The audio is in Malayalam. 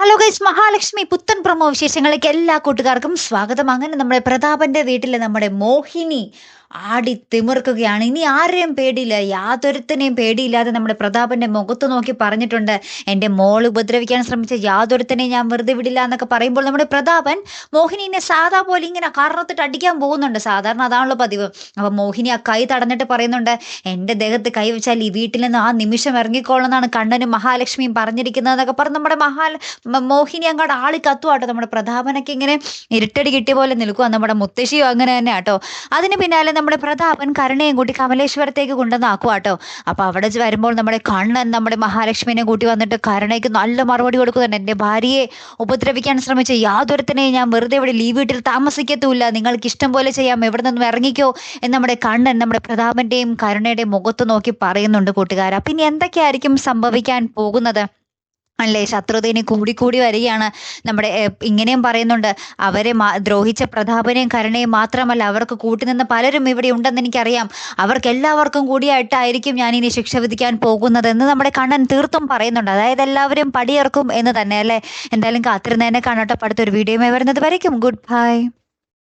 ഹലോ ഗൈസ് മഹാലക്ഷ്മി പുത്തൻ പ്രമോ വിശേഷങ്ങളിലേക്ക് എല്ലാ കൂട്ടുകാർക്കും സ്വാഗതം. അങ്ങനെ നമ്മുടെ പ്രതാപന്റെ വീട്ടിലെ നമ്മുടെ മോഹിനി ആടി തിമിർക്കുകയാണ്. ഇനി ആരെയും പേടിയില്ല. യാതൊരുത്തനെയും പേടിയില്ലാതെ നമ്മുടെ പ്രതാപന്റെ മുഖത്ത് നോക്കി പറഞ്ഞിട്ടുണ്ട്. എന്റെ മോൾ ഉപദ്രവിക്കാൻ ശ്രമിച്ച യാതൊരുത്തനെയും ഞാൻ വെറുതെ വിടില്ല എന്നൊക്കെ പറയുമ്പോൾ നമ്മുടെ പ്രതാപൻ മോഹിനിനെ സാധാ പോലെ ഇങ്ങനെ കാരണത്തിട്ട് അടിക്കാൻ പോകുന്നുണ്ട്. സാധാരണ അതാണല്ലോ പതിവ്. അപ്പൊ മോഹിനി ആ കൈ തടഞ്ഞിട്ട് പറയുന്നുണ്ട് എന്റെ ദേഹത്ത് കൈ വെച്ചാൽ ഈ വീട്ടിൽ നിന്ന് ആ നിമിഷം ഇറങ്ങിക്കോളെന്നാണ് കണ്ണനും മഹാലക്ഷ്മിയും പറഞ്ഞിരിക്കുന്നത് എന്നൊക്കെ പറഞ്ഞ് നമ്മുടെ മഹാ മോഹിനി അങ്ങോട്ട് ആളി കത്തുവാട്ടോ നമ്മുടെ പ്രതാപനൊക്കെ ഇങ്ങനെ ഇരുട്ടടി കിട്ടിയ പോലെ നിൽക്കുക നമ്മുടെ മുത്തശ്ശിയും അങ്ങനെ തന്നെ ആട്ടോ. അതിന് പിന്നാലെ നമ്മുടെ പ്രതാപൻ കരുണയും കൂട്ടി കമലേശ്വരത്തേക്ക് കൊണ്ടുവന്നാക്കുക കേട്ടോ അപ്പൊ അവിടെ വരുമ്പോൾ നമ്മുടെ കണ്ണൻ നമ്മുടെ മഹാലക്ഷ്മിനെ കൂട്ടി വന്നിട്ട് കരുണയ്ക്ക് നല്ല മറുപടി കൊടുക്കുന്നുണ്ട്. എന്റെ ഭാര്യയെ ഉപദ്രവിക്കാൻ ശ്രമിച്ച യാതൊരുത്തിനെയും ഞാൻ വെറുതെ ഇവിടെ ലീവ് വീട്ടിൽ താമസിക്കത്തുമില്ല. നിങ്ങൾക്ക് ഇഷ്ടം പോലെ ചെയ്യാം. എവിടെ നിന്നും ഇറങ്ങിക്കോ എന്ന് നമ്മുടെ കണ്ണൻ നമ്മുടെ പ്രതാപന്റെയും കരുണയുടെയും മുഖത്ത് നോക്കി പറയുന്നുണ്ട് കൂട്ടുകാരാ. പിന്നെ എന്തൊക്കെയായിരിക്കും സംഭവിക്കാൻ പോകുന്നത്? അല്ലേ? ശത്രുത ഇനി കൂടിക്കൂടി വരികയാണ്. നമ്മുടെ ഇങ്ങനെയും പറയുന്നുണ്ട്. അവരെ ദ്രോഹിച്ച പ്രതാപനെയും കരുണയും മാത്രമല്ല അവർക്ക് കൂട്ടുനിന്ന് പലരും ഇവിടെ ഉണ്ടെന്ന് എനിക്കറിയാം. അവർക്ക് എല്ലാവർക്കും കൂടിയായിട്ടായിരിക്കും ഞാൻ ഇനി ശിക്ഷ വിധിക്കാൻ പോകുന്നത് എന്ന് നമ്മുടെ കണ്ണൻ തീർത്തും പറയുന്നുണ്ട്. അതായത് എല്ലാവരും പടിയിറക്കും എന്ന് തന്നെ അല്ലേ? എന്തായാലും കാത്തിരുന്നതിനെ കാണട്ടെ. അടുത്തൊരു വീഡിയോയുമായി വരുന്നത് വരയ്ക്കും. Good bye